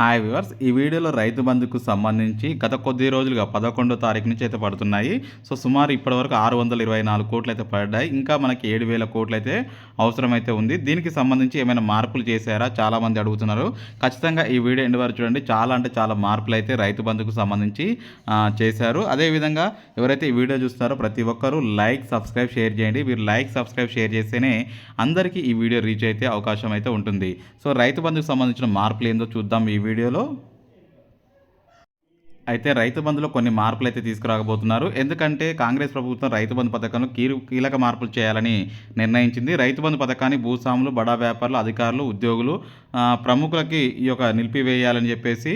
Hi viewers ఈ వీడియోలో రైతు బంధుకు సంబంధించి గత కొద్ది రోజులుగా పదకొండో తారీఖు నుంచి అయితే పడుతున్నాయి. సో సుమారు ఇప్పటివరకు ఆరు వందల ఇరవై నాలుగు కోట్లు అయితే పడ్డాయి. ఇంకా మనకి ఏడు వేల కోట్లు అయితే అవసరమైతే ఉంది. దీనికి సంబంధించి ఏమైనా మార్పులు చేశారా? చాలామంది అడుగుతున్నారు. ఖచ్చితంగా ఈ వీడియో ఎండ్ వరకు చూడండి. చాలా అంటే చాలా మార్పులు అయితే రైతు బంధుకు సంబంధించి చేశారు. అదేవిధంగా ఎవరైతే ఈ వీడియో చూస్తారో ప్రతి ఒక్కరూ లైక్ సబ్స్క్రైబ్ షేర్ చేయండి. మీరు లైక్ సబ్స్క్రైబ్ షేర్ చేస్తేనే అందరికీ ఈ వీడియో రీచ్ అయితే అవకాశం అయితే ఉంటుంది. సో రైతు బంధుకు సంబంధించిన మార్పులు ఏందో చూద్దాం. ఈ వీడియోలో. అయితే రైతు బంధులో కొన్ని మార్పులు అయితే తీసుకురాకపోతున్నారు ఎందుకంటే కాంగ్రెస్ ప్రభుత్వం రైతు బంధు పథకంలో కీలు కీలక మార్పులు చేయాలని నిర్ణయించింది. రైతు బంధు పథకాన్ని భూస్వాములు బడా వ్యాపారులు అధికారులు ఉద్యోగులు ప్రముఖులకి ఈ యొక్క నిలిపివేయాలని చెప్పేసి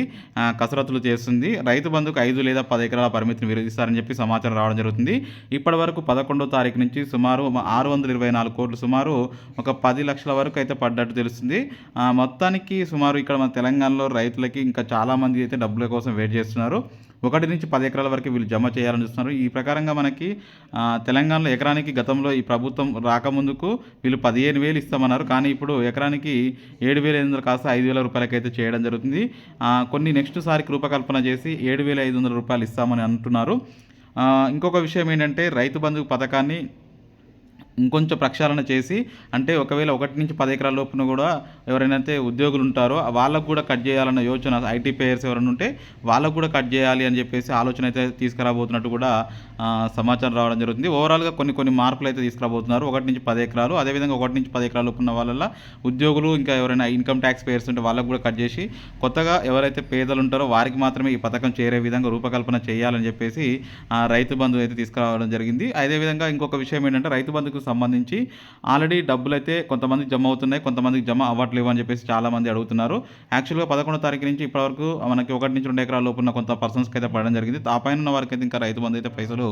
కసరత్తులు చేస్తుంది. రైతు బంధుకు ఐదు లేదా పది ఎకరాల పరిమితిని విధిస్తారని చెప్పి సమాచారం రావడం జరుగుతుంది. ఇప్పటి వరకు పదకొండో తారీఖు నుంచి సుమారు ఆరు వందల ఇరవై నాలుగు కోట్లు సుమారు ఒక పది లక్షల వరకు అయితే పడ్డట్టు తెలుస్తుంది. మొత్తానికి సుమారు ఇక్కడ మన తెలంగాణలో రైతులకి ఇంకా చాలామంది అయితే డబ్బుల కోసం వెయిట్ చేస్తున్నారు. ఒకటి నుంచి పది ఎకరాల వరకు వీళ్ళు జమ చేయాలని చూస్తున్నారు ఈ ప్రకారంగా మనకి తెలంగాణలో ఎకరానికి గతంలో ఈ ప్రభుత్వం రాకముందుకు వీళ్ళు పదిహేను వేలు ఇస్తామన్నారు. కానీ ఇప్పుడు ఎకరానికి ఏడు వేల ఐదు వందలు కాస్త ఐదు వేల రూపాయలకైతే చేయడం జరుగుతుంది. కొన్ని నెక్స్ట్ సారికి రూపకల్పన చేసి ఏడు వేల ఐదు వందల రూపాయలు ఇస్తామని అంటున్నారు. ఇంకొక విషయం ఏంటంటే రైతు బంధు పథకాన్ని ఇంకొంచెం ప్రక్షాళన చేసి అంటే ఒకవేళ ఒకటి నుంచి పది ఎకరాల లోపున కూడా ఎవరైనా అయితే ఉద్యోగులు ఉంటారో వాళ్ళకు కూడా కట్ చేయాలన్న యోచన ఐటీ పేయర్స్ ఎవరైనా ఉంటే వాళ్ళకు కూడా కట్ చేయాలి అని చెప్పేసి ఆలోచన అయితే తీసుకురాబోతున్నట్టు కూడా సమాచారం రావడం జరుగుతుంది. ఓవరాల్గా కొన్ని కొన్ని మార్పులు అయితే తీసుకురాబోతున్నారు. ఒకటి నుంచి పది ఎకరాలు అదేవిధంగా ఒకటి నుంచి పది ఎకరాలు ఉన్న వాళ్ళ ఉద్యోగులు ఇంకా ఎవరైనా ఇన్కమ్ ట్యాక్స్ పేయర్స్ ఉంటే వాళ్ళకు కూడా కట్ చేసి కొత్తగా ఎవరైతే పేదలు ఉంటారో వారికి మాత్రమే ఈ పథకం చేరే విధంగా రూపకల్పన చేయాలని చెప్పేసి రైతు బంధువు అయితే తీసుకురావడం జరిగింది. అదేవిధంగా ఇంకొక విషయం ఏంటంటే రైతు బంధుకు సంబంధించి. ఆల్రెడీ డబ్బులు అయితే కొంతమందికి జమ అవుతున్నాయి కొంతమందికి జమ అవ్వట్లేవు అని చెప్పేసి చాలామంది అడుగుతున్నారు. యాక్చువల్గా పదకొండో తారీఖు నుంచి ఇప్పటివరకు మనకి ఒకటి నుంచి రెండు ఎకరాల ఉన్న కొంత పర్సన్స్కి అయితే పడడం జరిగింది. ఆ పైన ఉన్న వారికి అయితే ఇంకా రైతు బంధు అయితే పైసలు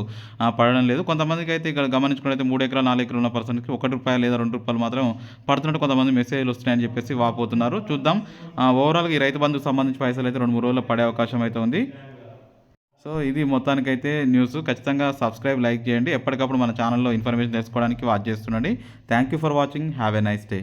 పడడం లేదు. కొంతమందికి అయితే ఇక్కడ గమనించుకున్నైతే మూడు ఎకరాలు నాలుగు ఎకరాలు ఉన్న పర్సన్కి ఒకటి రూపాయలు లేదా రెండు రూపాయలు మాత్రం పడుతున్నట్టు కొంతమంది మెసేజ్లు వస్తున్నాయని చెప్పేసి వాపోతున్నారు. చూద్దాం. ఓవరాల్గా ఈ రైతు బంధుకు సంబంధించి పైసలు అయితే రెండు మూడు రోజుల్లో పడే అవకాశం అయితే ఉంది. సో ఇది మొత్తానికైతే న్యూస్. ఖచ్చితంగా సబ్స్క్రైబ్ లైక్ చేయండి. ఎప్పటికప్పుడు మన ఛానల్లో ఇన్ఫర్మేషన్ తెలుసుకోవడానికి watch చేస్తుండండి. Thank you for watching. Have a nice day.